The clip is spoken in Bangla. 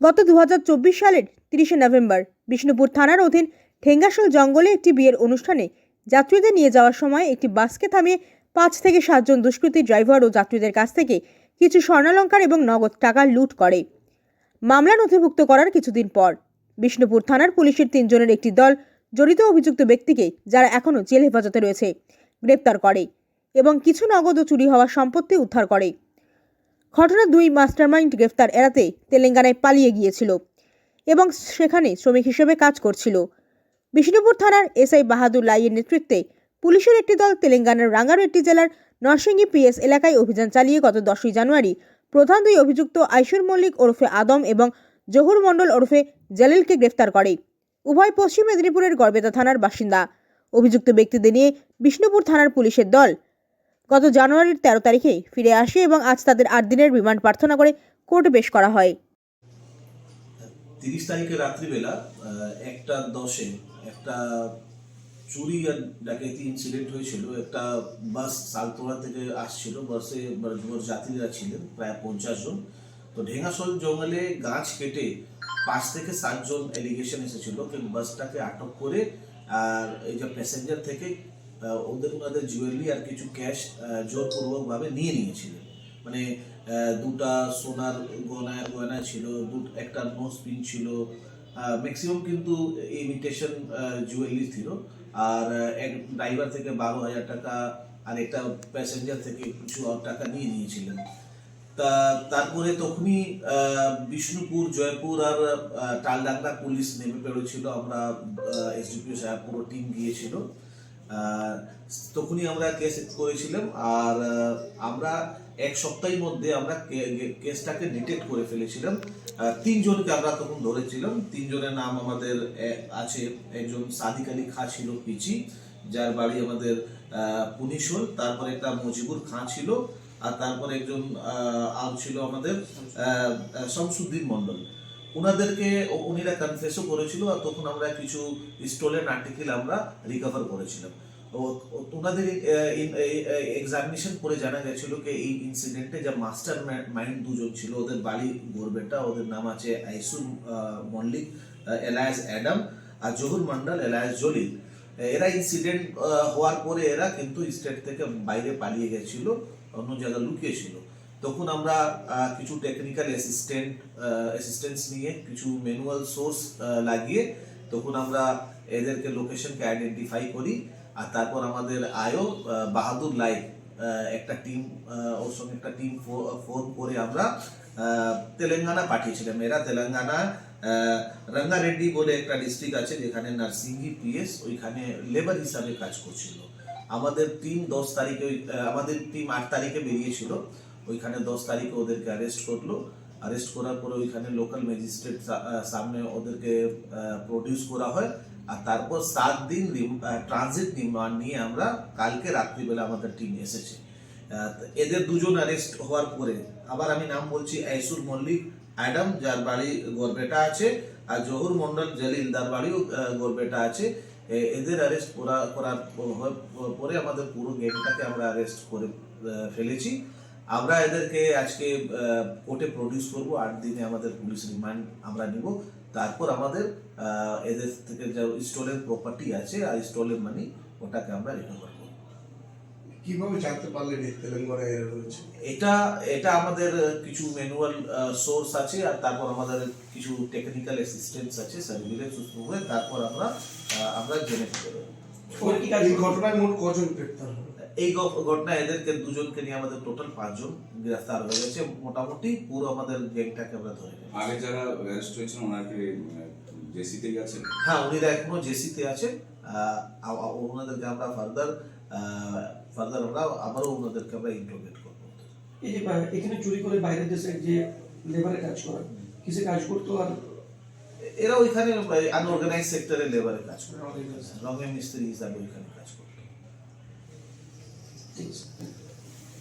গত দু হাজার চব্বিশ সালের তিরিশে নভেম্বর, বিষ্ণুপুর থানার অধীন ঠেঙ্গাশোল জঙ্গলে একটি বিয়ের অনুষ্ঠানে যাত্রীদের নিয়ে যাওয়ার সময় একটি বাসকে থামিয়ে পাঁচ থেকে সাতজন দুষ্কৃতী ড্রাইভার ও যাত্রীদের কাছ থেকে কিছু স্বর্ণালঙ্কার এবং নগদ টাকা লুট করে। মামলা নথিভুক্ত করার কিছুদিন পর, বিষ্ণুপুর থানার পুলিশের তিনজনের একটি দল জড়িত অভিযুক্ত ব্যক্তিকে যারা এখনও জেল হেফাজতে রয়েছে, গ্রেপ্তার করে এবং কিছু নগদ ও চুরি হওয়া সম্পত্তি উদ্ধার করে। ঘটনার দুই মাস্টারমাইন্ড গ্রেফতার এড়াতে তেলেঙ্গানায় পালিয়ে গিয়েছিল এবং সেখানে শ্রমিক হিসেবে কাজ করছিল। বিষ্ণুপুর থানার এসআই বাহাদুর লাইয়ের নেতৃত্বে পুলিশের একটি দল তেলেঙ্গানার রাঙ্গারেড্ডি জেলার নরসিংহী পিএস এলাকায় অভিযান চালিয়ে গত দশই জানুয়ারি প্রধান দুই অভিযুক্ত আইসুর মল্লিক ওরফে আদম এবং জহুর মণ্ডল ওরফে জালিলকে গ্রেফতার করে। উভয় পশ্চিম মেদিনীপুরের গড়বেতা থানার বাসিন্দা। অভিযুক্ত ব্যক্তিদের নিয়ে বিষ্ণুপুর থানার পুলিশের দল গত জানুয়ারির তেরো তারিখে ফিরে আসে এবং আজ তাদের আট দিনের রিমান্ড প্রার্থনা করে কোর্টে পেশ করা হয়। তিরিশ তারিখে রাত্রিবেলা একটা দশে একটা চুরি আর ডাকাতি ইনসিডেন্ট হয়েছিল। একটা বাস সালতোড়া থেকে আসছিল। বাসে বড় যাত্রীরা ছিলেন, প্রায় পঞ্চাশ জন। তো ঢেঙ্গাসোল জঙ্গলে গাছ কেটে পাঁচ থেকে সাতজন এলিগেশন এসেছিল। বাসটাকে আটক করে আর এই যে প্যাসেঞ্জার থেকে ওদের ওনাদের জুয়েলারি আর কিছু ক্যাশ জোরপূর্বকভাবে নিয়ে নিয়েছিলেন। মানে দুটা সোনার গয়না গয়না ছিল দু একটা নোজ পিন ছিল। ম্যাক্সিমাম কিন্তু ইমিটেশন জুয়েলারি ছিল। আর এক ড্রাইভার থেকে বারো হাজার টাকা আর একটা প্যাসেঞ্জার থেকে কিছু টাকা নিয়ে নিয়েছিলেন। তা, তারপরে তখনই বিষ্ণুপুর, জয়পুর আর টালডাংরা পুলিশ নেমে পড়েছিল। আমরা এসডিপিও সাহেব পুরো টিম গিয়েছিল। তখনই আমরা কেস করেছিলাম আর আমরা এক সপ্তাহের মধ্যে আমরা কেসটাকে ডিটেক্ট করে ফেলেছিলাম। তিনজনকে আমরা তখন ধরেছিলাম। তিনজনের নাম আমাদের আছে। একজন সাদিক আলী খাঁ ছিল পিচি যার বাড়ি আমাদের আহ, পুনিশোল তারপরে একটা মজিবুর খাঁ ছিল আর তারপরে একজন আর ছিল আমাদের শামসুদ্দিন মন্ডল ওনাদেরকে উনিরা কনফেসও করেছিল আর তখন আমরা কিছু স্টোলেন আর্টিকেল আমরা রিকভার করেছিলাম। ওনাদের এক্সামিনেশন করে জানা গেছিল যে এই ইনসিডেন্টে যে মাস্টার মাইন্ড দুজন ছিল, ওদের বাড়ি গোরবেটা ওদের নাম আছে আইসুল মল্লিক এলায়াস অ্যাডাম আর জহুর মন্ডল এলায়াস জলিল। এরা ইনসিডেন্ট হওয়ার পরে এরা কিন্তু স্টেট থেকে বাইরে পালিয়ে গেছিল, অন্য জায়গায় লুকিয়েছিল। তখন আমরা কিছু টেকনিক্যাল অ্যাসিস্ট্যান্ট অ্যাসিস্ট্যান্স নিয়ে কিছু ম্যানুয়াল সোর্স লাগিয়ে তখন আমরা এদেরকে লোকেশনকে আইডেন্টিফাই করি। আর তারপর আমাদের আয়ো বাহাদুর লাইফ একটা টিম ওর সঙ্গে একটা টিম ফোন করে আমরা তেলেঙ্গানা পাঠিয়েছিলাম। এরা তেলেঙ্গানা রঙ্গারেড্ডি বলে একটা ডিস্ট্রিক্ট আছে যেখানে নার্সিংহি পিএস ওইখানে লেবার হিসাবে কাজ করছিল। আমাদের টিম দশ তারিখে আমাদের টিম আট তারিখে বেরিয়েছিল। ওইখানে দশ তারিখে ওদেরকে অ্যারেস্ট করল। অ্যারেস্ট করার পরে ওইখানে লোকাল ম্যাজিস্ট্রেট সামনে ওদেরকে প্রডিউস করা হয়। আর তারপর সাত দিন ট্রানজিট রিমান্ড নিয়ে আমরা কালকে রাত্রিবেলা আমাদের টিম এসেছে। এদের দুজন অ্যারেস্ট হওয়ার পরে আবার আমি নাম বলছি আইসুর মল্লিক অ্যাডাম যার বাড়ি গড়বেটা আছে আর জহুর মন্ডল জলিল যার বাড়িও আহ, গড়বেটা আছে। এদের অ্যারেস্ট করা করার পরে আমাদের পুরো গেমটাকে আমরা অ্যারেস্ট করে ফেলেছি। আমরা এদেরকে আজকে কোর্টে প্রডিউস করব আট দিনে আমাদের পুলিশ রিমান্ড আমরা নিব। তারপর আমাদের এদের থেকে যে স্টোলের প্রপার্টি আছে আর স্টোলের মানি ওটাকে আমরা রিকভার করব। কীভাবে জানতে পারলেন এই তেলেঙ্গানায় রয়েছে? এটা এটা আমাদের কিছু ম্যানুয়াল সোর্স আছে আর তারপর আমাদের কিছু টেকনিক্যাল অ্যাসিস্ট্যান্স আছে সার্ভিলেন্স তারপর আমরা আমরা জেনে। এই ঘটনায় মোট কজন গ্রেপ্তার হলো? এই ঘটনা এদেরকে দুজনকে নিয়ে আমাদের টোটাল পাঁচজন গ্রেফতার হয়ে গেছে। মোটামুটি পুরো আমাদের গ্যাংটাকে আমরা ধরে নিয়েছি। আগে যারা অ্যারেস্ট হয়েছেন ওনারা কি জেসিতে গেছেন? হ্যাঁ উনিরা এখনও জেসিতে আছেন। ওনাদেরকে আমরা ফার্দার ফার্দার আমরা আবারও ওনাদেরকে আমরা ইন্টারোগেট করব। এই যে এখানে চুরি করে বাইরের দেশে যে লেবারে কাজ করে কিসে কাজ করতো আর? এরা ওইখানে আনঅর্গানাইজ সেক্টরে লেবারে কাজ করে। রঙের মিস্ত্রি হিসাবে ওইখানে কাজ করতো। ঠিক আছে